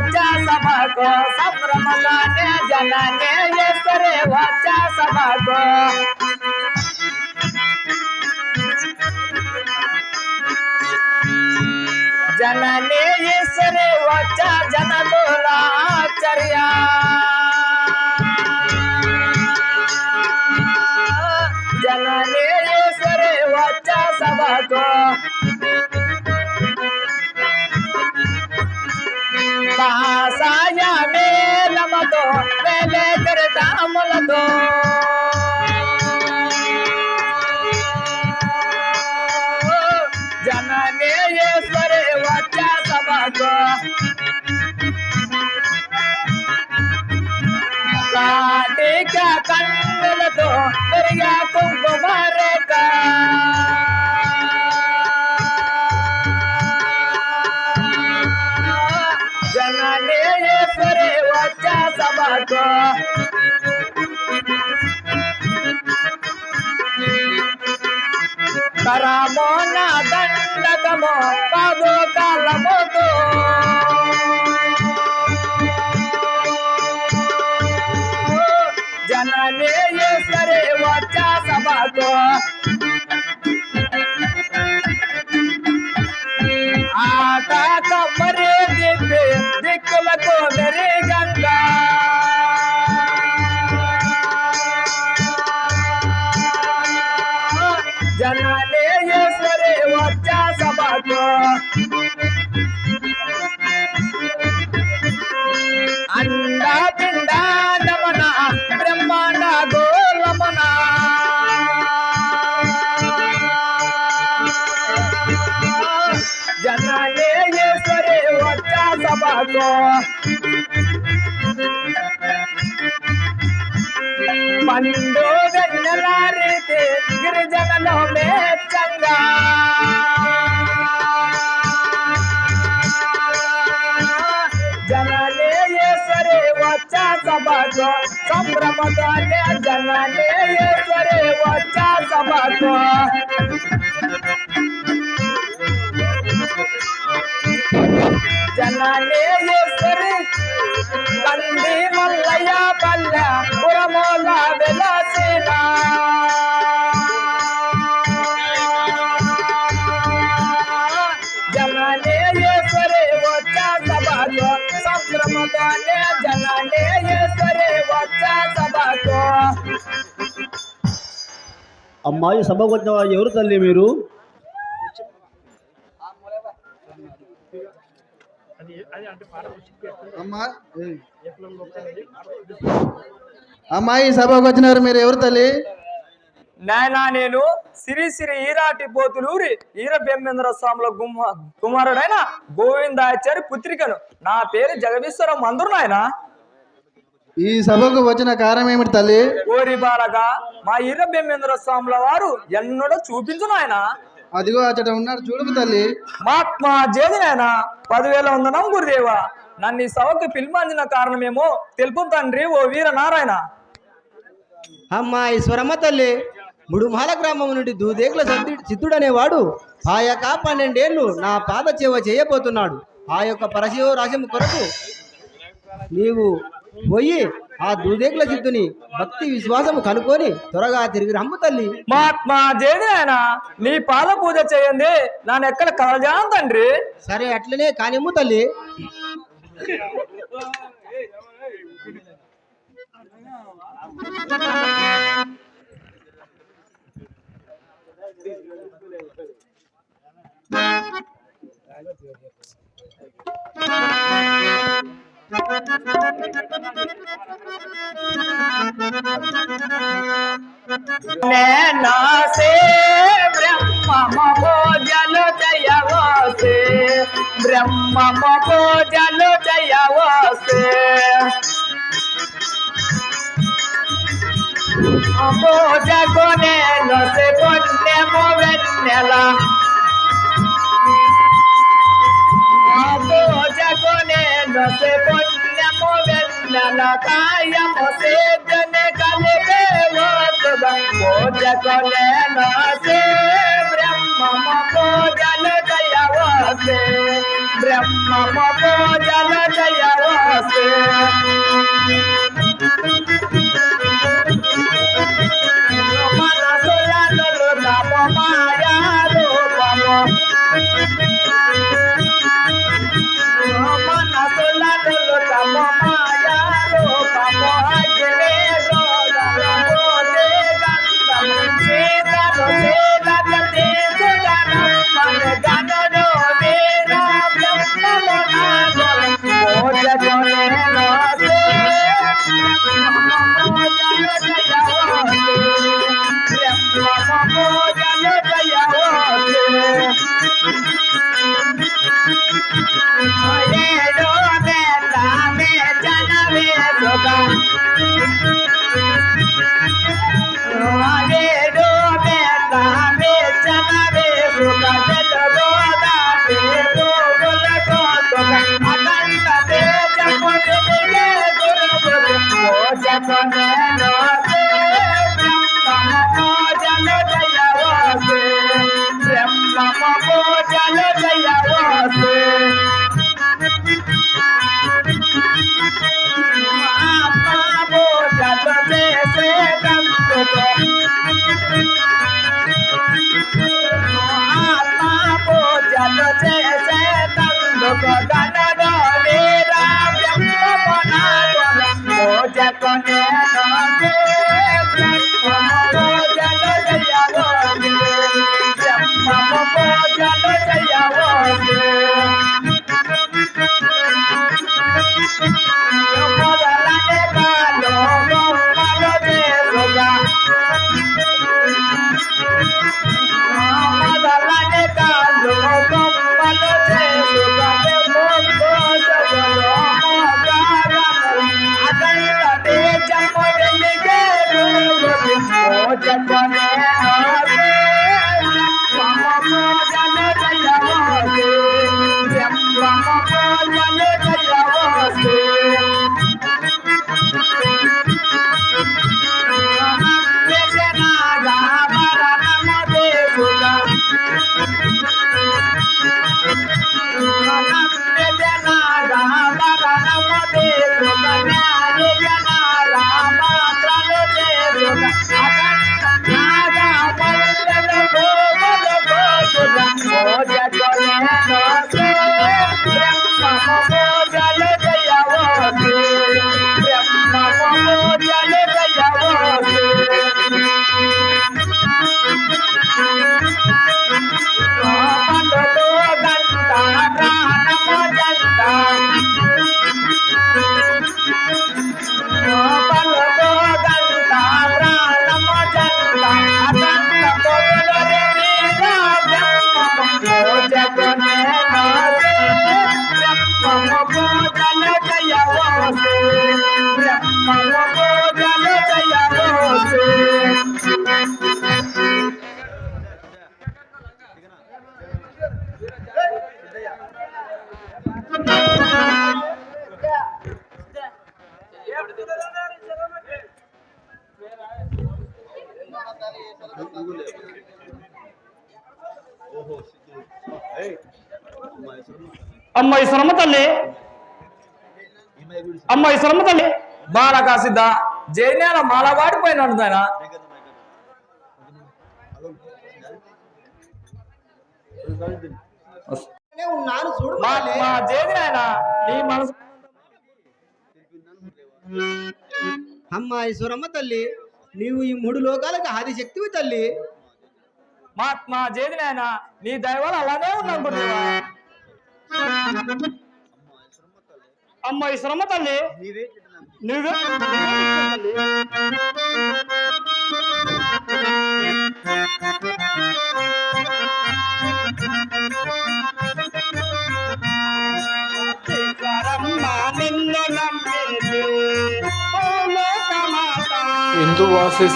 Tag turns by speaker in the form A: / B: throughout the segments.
A: वाचा सबको संभ्रम गाने जनाने ये सरे वाचा सबको जनने ये सरे वाचा जन बोला चरिया। ya me la me. కరమో నా దండకమో పదో కాలముతో సభకు పండు వెన్నెల రీతి గిరిజనలో మేచ్చంగా జననేశ్వరి వచ్చా సభకు సంభ్రమతోనే జననేశ్వరి వచ్చా మల్లయ్య పల్లె పురమోల వెలసిన. సభకు సభకు
B: అమ్మాయి సభకు వచ్చిన ఎవరు తల్లి మీరు?
C: అమ్మా అమ్మాయి సభకు వచ్చినారు మీరు ఎవరు తల్లి?
A: నాయనా నేను సిరి సిరి ఈరాటి పోతులూరి ఈర బెమ్మేంద్ర స్వాముల గుమ్మ కుమారుడైన గోవిందాచారి పుత్రికను. నా పేరు జగదీశ్వరం అందరు నాయనా.
C: ఈ సభకు వచ్చిన కారణం ఏమిటి తల్లి?
A: ఓరి బాలగా మా ఈర బెమ్మేంద్ర స్వాముల వారు ఎన్నడో చూపించు నాయనా.
C: అదిగో అచ్చట ఉన్నాడు చూడుకు తల్లి.
A: మహాత్మా జేది నాయన పదివేల వందనం గురుదేవా. నన్ను ఈ సభకు పిలుపందిన కారణమేమో తెలుపు తండ్రి ఓ వీర నారాయణ
D: అమ్మా ఈశ్వరమ్మ తల్లి ముడుమాల గ్రామం నుండి దూదేకుల సిద్ధు- సిద్ధుడనేవాడు. ఆ యొక్క పన్నెండేళ్ళు నా పాద చేవ చేయబోతున్నాడు. ఆ యొక్క పరశివ రాశం కొరకు నీవు పోయి ఆ దూదేకుల సిద్ధుని భక్తి విశ్వాసము కనుక్కొని త్వరగా తిరిగి రమ్ము తల్లి.
A: మహాత్మా జేది నాయన నీ పాద పూజ చేయండి. నన్ను ఎక్కడ కలజాను తండ్రి?
D: సరే అట్లనే కానిమ్ము తల్లి.
A: नैना से ब्रह्म भोजन जयवो से ब्रह्म भोजन जयवो से भोज को से पुण्य मोवेन्यला no se ponía a mover la calle, José tiene calibelo, Moya con el hace, Brahma Moya le calla voce, Brahma Moya le calla voce. పూజలు చేసే తందుకు ధనలో వీరా బ్రహ్మమునాదుల పూజకు నేను పూజలు
E: అమ్మాయి శ్రమ తల్లి అమ్మాయి శ్రమ తల్లి.
A: బాలకా సిద్ధ జైనేల మాల
D: ఉన్నాను చూడు
A: మా జేది నీ మనసు
D: అమ్మా ఈశ్వరమ్మ తల్లి నీవు ఈ మూడు లోకాలకు ఆది శక్తివి తల్లి.
A: మా మా జేది నాయన నీ దైవాలు అలానే ఉన్నాం గురుదేవా
E: అమ్మాయి శ్రమ తల్లి. నువ్వే తల్లి.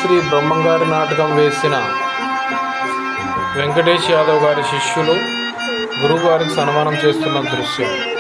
F: శ్రీ బ్రహ్మంగారి నాటకం వేసిన వెంకటేష్ యాదవ్ గారి శిష్యులు గురువుగారికి సన్మానం చేస్తున్న దృశ్యం.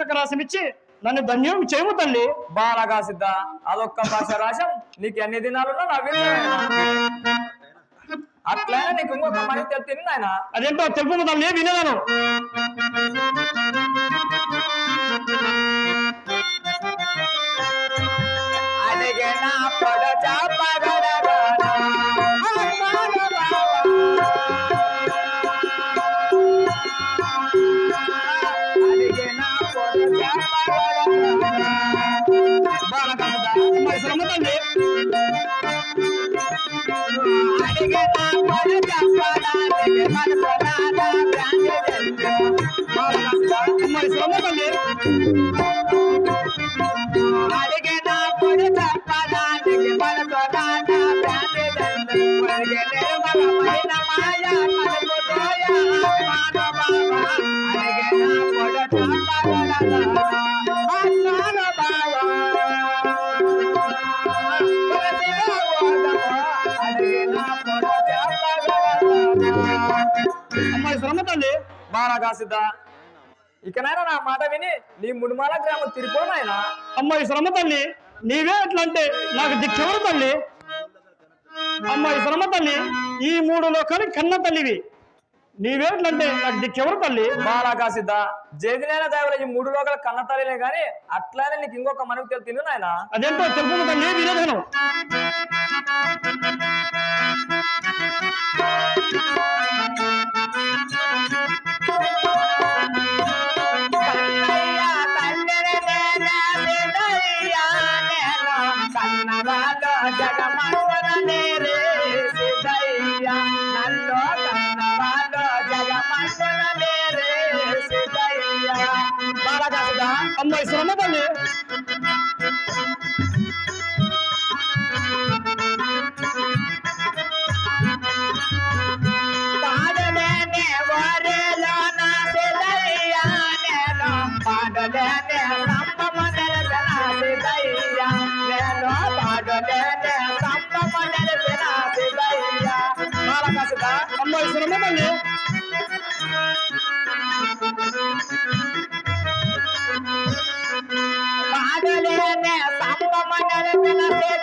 E: యొక్క పరీక్షకు రాసిమిచ్చి నన్ను ధన్యం చేయము తల్లి.
A: బాలకాసిద్ద అదొక్క భాష రాశం. నీకు ఎన్ని దినాలున్నా నా అట్లయినా నీకు ఇంకొక మనీ తిని నాయన.
E: అదేంటో తెలుపు తల్లి? వినేదాను
A: బాలకాసిద్ద ఇకనైనా నా మాట విని నీ ముడిమాల గ్రామం తిరిగిపోనాయనా
E: అమ్మాయి శ్రమ తల్లి నీవే ఎట్లంటే నాకు దిక్కెవరు తల్లి? అమ్మాయి శ్రమ తల్లి ఈ మూడు లోకాలు కన్న తల్లివి. నీవే ఎట్లంటే నాకు దిక్కెవరు తల్లి?
A: బాలాకాసిద్ద జేదినైన దేవుల ఈ మూడు లోకల కన్న తల్లినే గాని అట్లానే నీకు ఇంకొక మనకు తెలు తిను నాయన.
E: అదేంటో తెలుపు తల్లి వినేదాను
A: కన్నవాలో జగమంగళ నేరే సిద్ధయ్య నల్లో కన్నవాలో జగమంగళ నేరే సిద్ధయ్య బాలాకాసిద్ద
E: అమ్మాయి శ్రమ తల్లి
A: బాలకాసిద్ద
E: అమ్మాయి శ్రమ తల్లి
A: పాడలేనే సంపమ నెలసిన సిద్ధయ్య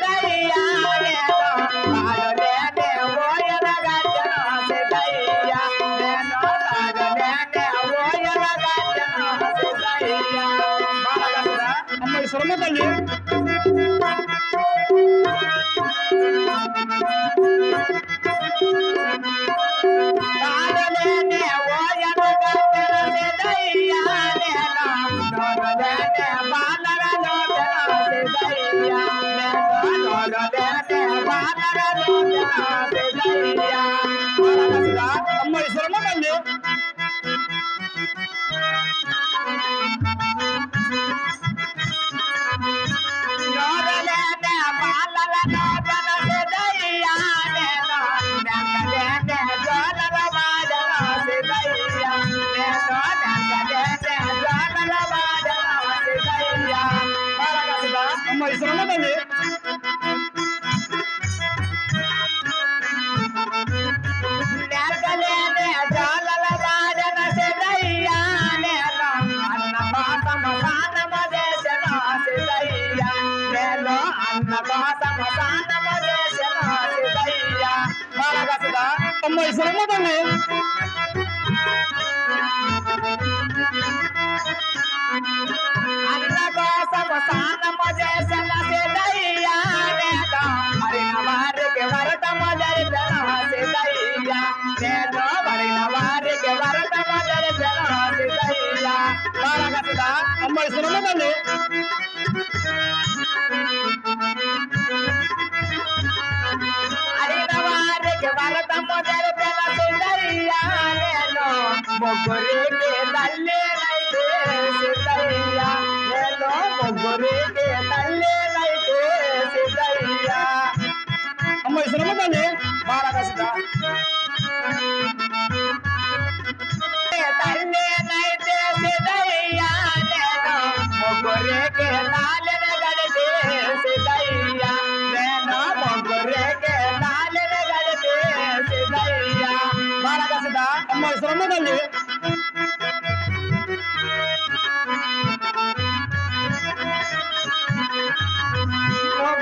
E: Thank you. వయసులో నన్ను మొగ్గురికి
A: తల్లి
E: సిద్ధయ్యా నేను మొగ్గురికి
A: తల్లి
E: సిద్ధయ్యా
A: అమ్మ ఇస్తున్నాము తల్లి బాగా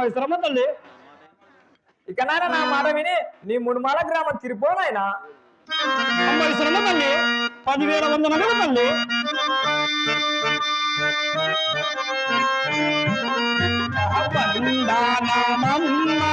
A: అమ్మ తల్లి?
E: ఇక నాయన నా మాట విని నీ మునుమాల గ్రామం తిరిపో
A: నాయన. అమ్మ తల్లి? పదివేల వందనగల తల్లి?
E: బందానమన్నా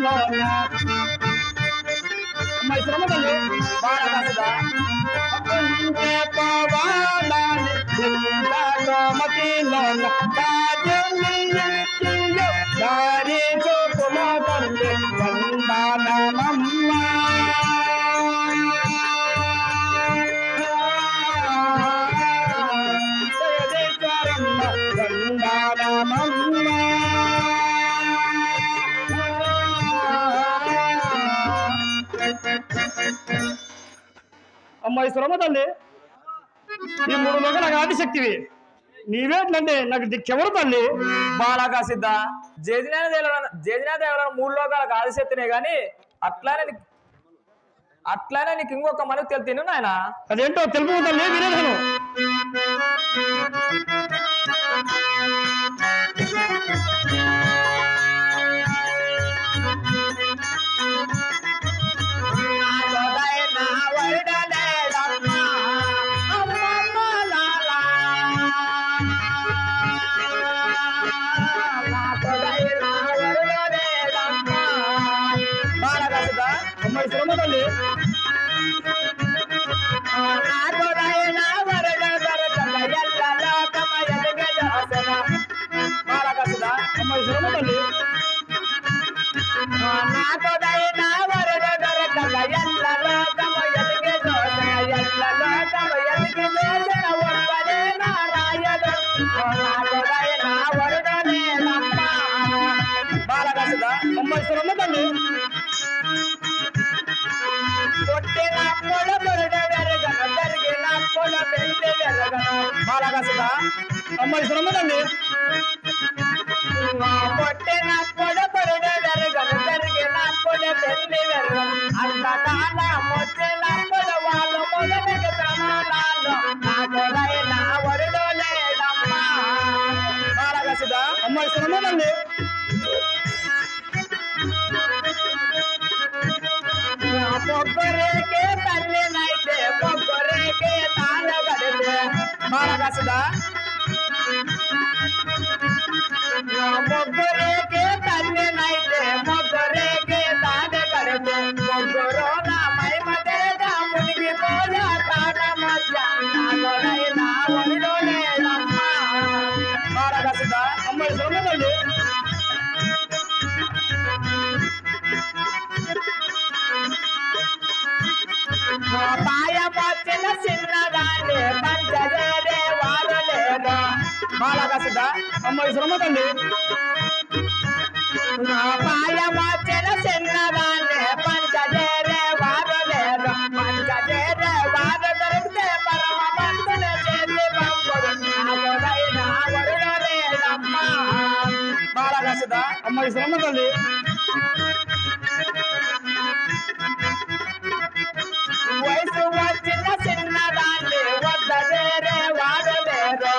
A: Mai అమ్మాయిస్తున్నామా తల్లి.
E: ఈ మూడు లోకాలకు ఆదిశక్తివి. నీవేట్లంటే నాకు దిక్కెవరు తల్లి?
A: బాలాకా సిద్ధ జేజినా దేవలను మూడు లోకాలకు ఆదిశక్తినే గాని అట్లానే అట్లానే నీకు ఇంకొక మనకు తెలియదు నాయన.
E: అదేంటో తెలుపు తల్లి వినేదను.
A: రాసదా
E: అమ్మాయి శ్రమదండి పొట్టె
A: నా పొడ పొరుడే వెరగను పెరిగి నా పొడ పెరిగి వెరగను అంత కాల మొచ్చే నా పొడ వాళ్ళు మొదలకి ప్రమాణాలు నా పొలై నా వరుడు లేదమ్మా బాలగసుదా
E: అమ్మాయి
A: శ్రమదండి da అవసరం
E: అవుతుంది అమ్మ తల్లి
A: వయసు వచ్చిన చిన్నదాన్ని వద్దలేరే వాడలేరే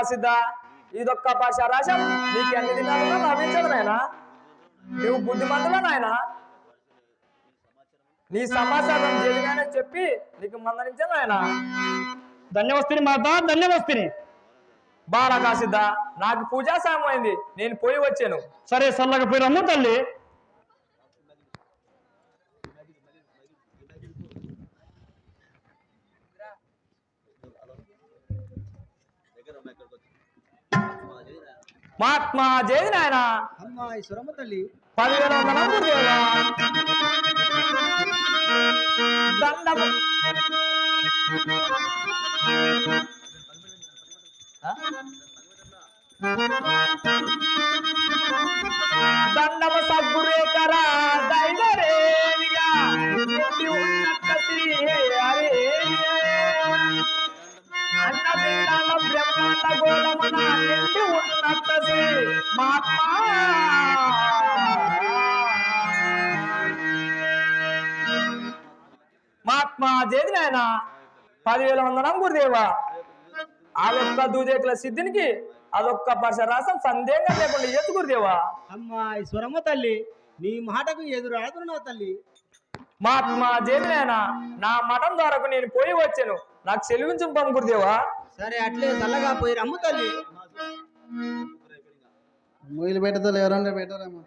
A: బాలకాసిద్ద ఇదొక్క పశరాశం నీకు ఎన్ని దినాలుగా లభించదు నాయనా. నువ్వు బుద్ధిమంతులా నాయన? నీ సమాచారం జరిగానే చెప్పి నీకు మందరించాను ఆయన
E: ధన్యవస్తిని మాత బాగా
A: బాలకాసిద్ద నాకు పూజా సాయం అయింది. నేను పోయి వచ్చాను.
E: సరే చల్లగా పోయి రమ్ము తల్లి.
A: మహాత్మా జయది నాయన
D: అమ్మా ఈశ్వరమ్మ తల్లి
A: పదివేల. దండము? జేది నాయన? పదివేల వందనం గురుదేవా ఆ ఒక్క దూదేకుల సిద్ధినికి అదొక్క పర్ష రాసం సందేహం లేకుండా ఎత్తు గురుదేవా
D: అమ్మా ఈశ్వరమ్మ తల్లి నీ మాటకు ఎదురు ఆడుతున్నావు తల్లి
A: మహాత్మా జేది నాయన నా మఠం ద్వారాకు నేను పోయి వచ్చాను. నాకు సెలవించు పంపు గురుదేవా
D: సరే అట్లే చల్లగా పోయి రమ్ము తల్లి.
C: మొయిలు పెట్టదలు ఎవరన్నా పెట్టారమ్మా